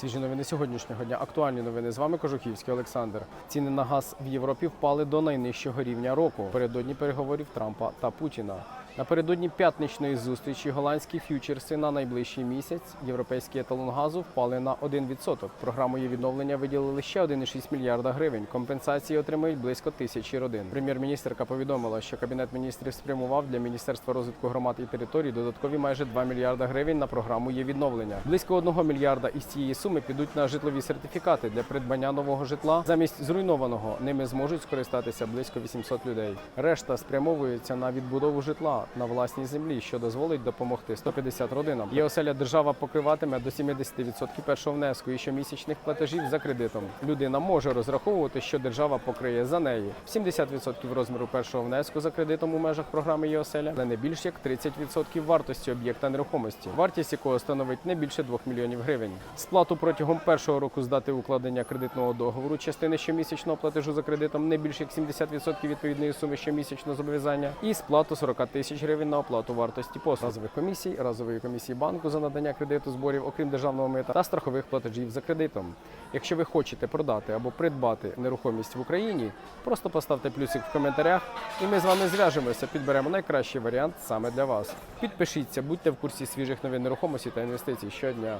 Свіжі новини сьогоднішнього дня. Актуальні новини. З вами Кожухівський Олександр. Ціни на газ в Європі впали до найнижчого рівня року. Передодні переговорів Трампа та Путіна. Напередодні п'ятничної зустрічі голландські ф'ючерси на найближчий місяць європейський еталон газу впали на 1%. Програмою відновлення виділили ще 1,6 мільярда гривень. Компенсації отримають близько тисячі родин. Прем'єр-міністрка повідомила, що кабінет міністрів спрямував для міністерства розвитку громад і територій додаткові майже 2 мільярда гривень на програму є відновлення. Близько 1 мільярда із цієї суми підуть на житлові сертифікати для придбання нового житла. Замість зруйнованого ними зможуть скористатися близько 800 людей. Решта спрямовується на відбудову житла на власній землі, що дозволить допомогти 150 родинам. Є оселя держава покриватиме до 70% першого внеску і щомісячних платежів за кредитом. Людина може розраховувати, що держава покриє за неї 70% розміру першого внеску за кредитом у межах програми є оселя, але не більш як 30% вартості об'єкта нерухомості, вартість якого становить не більше 2 мільйонів гривень. Сплату протягом першого року з дати укладення кредитного договору частини щомісячного платежу за кредитом не більше як 70% відповідної суми щомісячного зобов'язання і сплату 40 тисяч гривень на оплату вартості послуг разових комісій, разової комісії банку за надання кредиту зборів, окрім державного мита та страхових платежів за кредитом. Якщо ви хочете продати або придбати нерухомість в Україні, просто поставте плюсик в коментарях, і ми з вами зв'яжемося, підберемо найкращий варіант саме для вас. Підпишіться, будьте в курсі свіжих новин нерухомості та інвестицій щодня.